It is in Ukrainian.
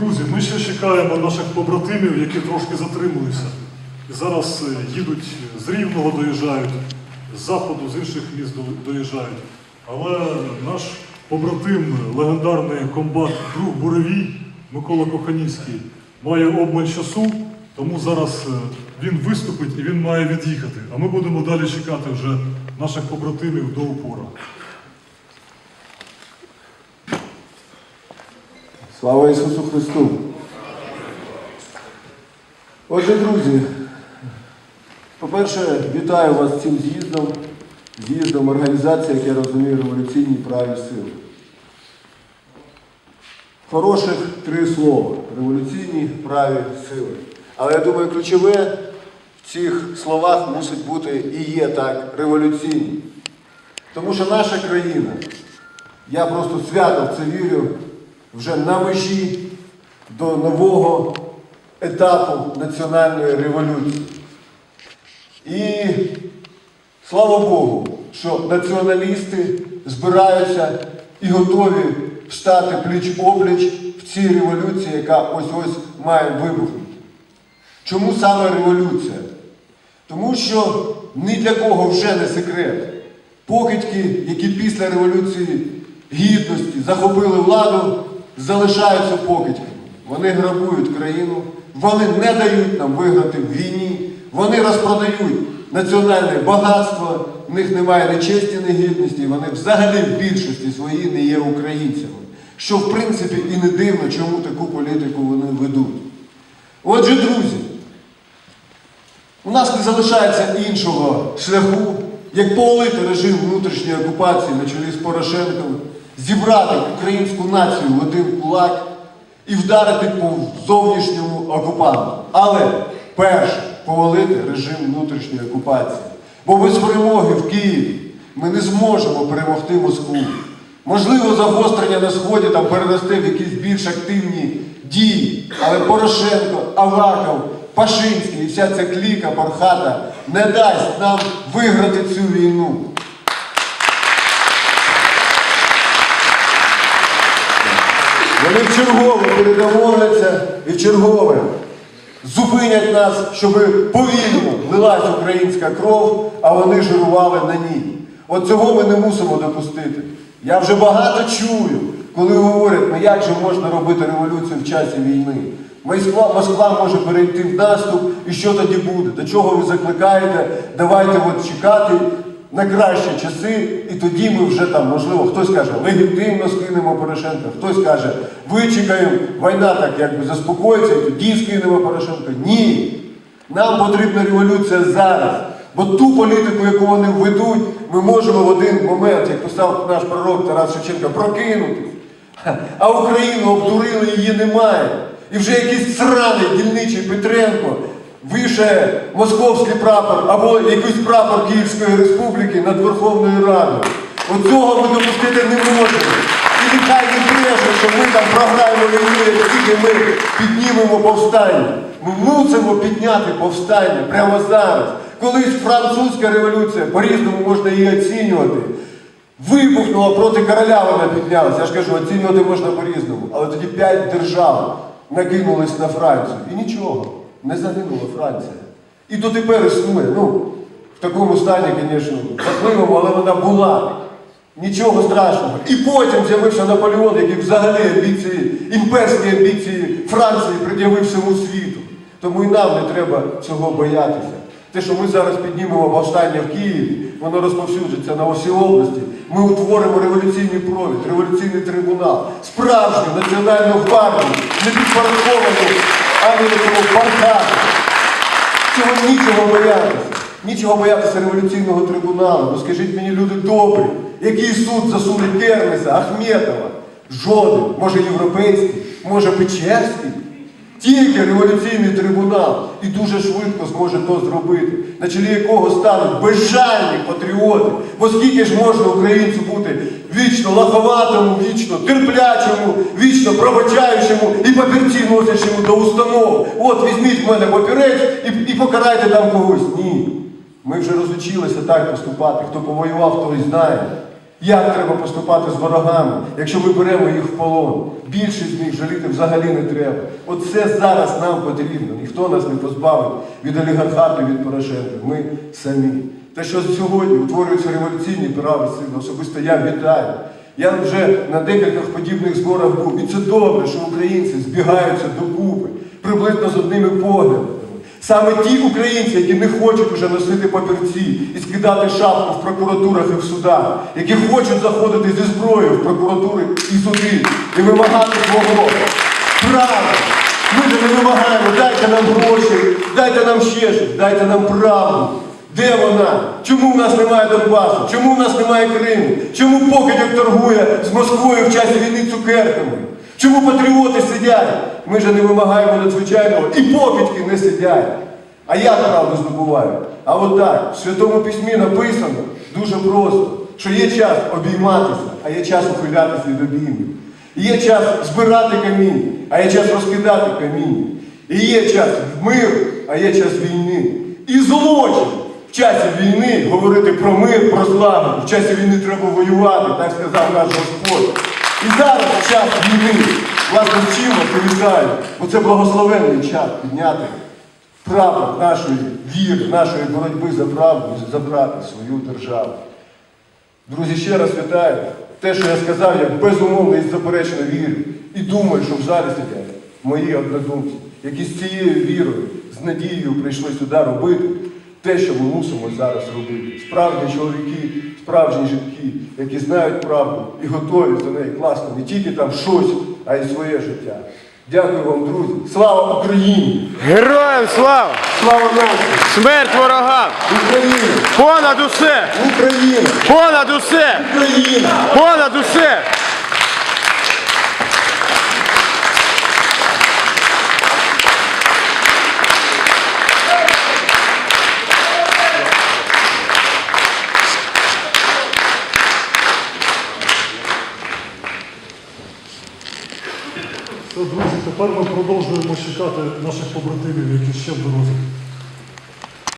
Друзі, ми ще чекаємо наших побратимів, які трошки затримуються. І зараз е, їдуть з Рівного доїжджають, з заходу, з інших міст доїжджають. Але наш побратим, легендарний комбат друг Буревій Микола Коханівський, має обмаль часу, тому зараз е, він виступить і він має від'їхати. А ми будемо далі чекати вже наших побратимів до упора. Слава Ісусу Христу! Отже, друзі, по-перше, вітаю вас цим з'їздом, з'їздом організації, як я розумію, революційні праві сили. Хороших три слова. Революційні праві сили. Але я думаю, ключове в цих словах мусить бути і є так революційні. Тому що наша країна, я просто свято в це вірю, вже на межі до нового етапу національної революції. І слава Богу, що націоналісти збираються і готові стати пліч-опліч в цій революції, яка ось-ось має вибухнути. Чому саме революція? Тому що ні для кого вже не секрет. Покидьки, які після Революції Гідності захопили владу, залишаються покидьками. Вони грабують країну, вони не дають нам виграти в війні, вони розпродають національне багатство, в них немає ні честі, ні гідності, вони взагалі в більшості своїй не є українцями. Що, в принципі, і не дивно, чому таку політику вони ведуть. Отже, друзі, у нас не залишається іншого шляху, як повалити режим внутрішньої окупації на чолі з Порошенком, зібрати українську націю в один кулак і вдарити по зовнішньому окупанту. Але перше повалити режим внутрішньої окупації. Бо без перемоги в Києві ми не зможемо перемогти Москву. Можливо, загострення на сході там переросте в якісь більш активні дії, але Порошенко, Аваков, Пашинський і вся ця кліка Пархата не дасть нам виграти цю війну. Вони чергове передомовляться і чергове зупинять нас, щоб повільно лилась українська кров, а вони жирували на ній. От цього ми не мусимо допустити. Я вже багато чую, коли говорять, ну як же можна робити революцію в часі війни. Москва, Москва може перейти в наступ, і що тоді буде? До чого ви закликаєте? Давайте от чекати на кращі часи, і тоді ми вже там, можливо, хтось каже, легітимно скинемо Порошенка, хтось каже, вичекаємо, війна так якби заспокоїться, і тоді скинемо Порошенка. Ні. Нам потрібна революція зараз. Бо ту політику, яку вони ведуть, ми можемо в один момент, як писав наш пророк Тарас Шевченко, прокинутись. А Україну обдурили, її немає. І вже якийсь сраний дільничий Петренко више московський прапор або якийсь прапор Київської республіки над Верховною Радою. Оцього ми допустити не можемо. І нехай не бреше, що ми там програємо війну, як тільки ми піднімемо повстання. Ми мусимо підняти повстання прямо зараз. Колись французька революція, по-різному можна її оцінювати. Вибухнула проти короля вона піднялася. Я ж кажу, оцінювати можна по-різному. Але тоді п'ять держав накинулись на Францію. І нічого, не загинула Франція. І дотепер існує. Ну, в такому стані, звісно, жахливому, але вона була. Нічого страшного. І потім з'явився Наполеон, який взагалі амбіції, імперські амбіції Франції пред'явив всьому світу. Тому і нам не треба цього боятися. Те, що ми зараз піднімемо повстання в Києві, воно розповсюджиться на усі області. Ми утворимо революційний провід, революційний трибунал, справжню національну гвардію, не підпорядковану Америкому паркану. Цього нічого боятися. Нічого боятися революційного трибуналу. Ну скажіть мені, люди добрі, який суд засудить Кернеса, Ахметова? Жоден. Може європейський, може Печерський. Тільки революційний трибунал і дуже швидко зможе то зробити, на чолі якого стануть безжальні патріоти. Бо скільки ж можна українцю бути вічно лаховатому, вічно терплячому, вічно пробачаючому і папірці носячому до установ. От візьміть в мене папірець і, і покарайте там когось. Ні. Ми вже розучилися так поступати. Хто повоював, той знає. Як треба поступати з ворогами, якщо ми беремо їх в полон? Більшість з них жаліти взагалі не треба. Оце зараз нам потрібно. Ніхто нас не позбавить від олігархату, від Порошенка. Ми самі. Те, що сьогодні утворюються революційні прави сили, особисто я вітаю. Я вже на декількох подібних зборах був. І це добре, що українці збігаються докупи, приблизно з одними поглядами. Саме ті українці, які не хочуть уже носити папірці і скидати шапку в прокуратурах і в судах, які хочуть заходити зі зброєю в прокуратури і суди і вимагати свого права. Ми же не вимагаємо, дайте нам гроші, дайте нам ще щось, дайте нам правду. Де вона? Чому в нас немає Донбасу? Чому в нас немає Криму? Чому покидьок торгує з Москвою в часі війни цукерками? Чому патріоти сидять? Ми же не вимагаємо надзвичайного, і покидьки не сидять. А як правду збувають? А от так, в Святому Письмі написано дуже просто, що є час обійматися, а є час ухилятися від обіймів. Є час збирати каміння, а є час розкидати каміння. І є час миру, а є час війни. І злочин в часі війни говорити про мир, про злагоду. В часі війни треба воювати, так сказав наш Господь. І зараз час війни. Вас і вітаю, бо це благословенний час підняти прапор нашої віри, нашої боротьби за правду і забрати свою державу. Друзі, ще раз вітаю. Те, що я сказав, я безумовно і заперечно вірю. І думаю, що в залі сидять мої однодумці, які з цією вірою, з надією прийшли сюди робити те, що ми мусимо зараз робити. Справжні чоловіки, справжні жінки, які знають правду і готові за неї класно не тільки там щось, а й своє життя. Дякую вам, друзі. Слава Україні! Героям слава! Слава нації! Смерть ворогам! Україна! Понад усе! Україна! Понад усе! Україна! Понад усе! Тепер ми продовжуємо чекати наших побратимів, які ще в дорозі.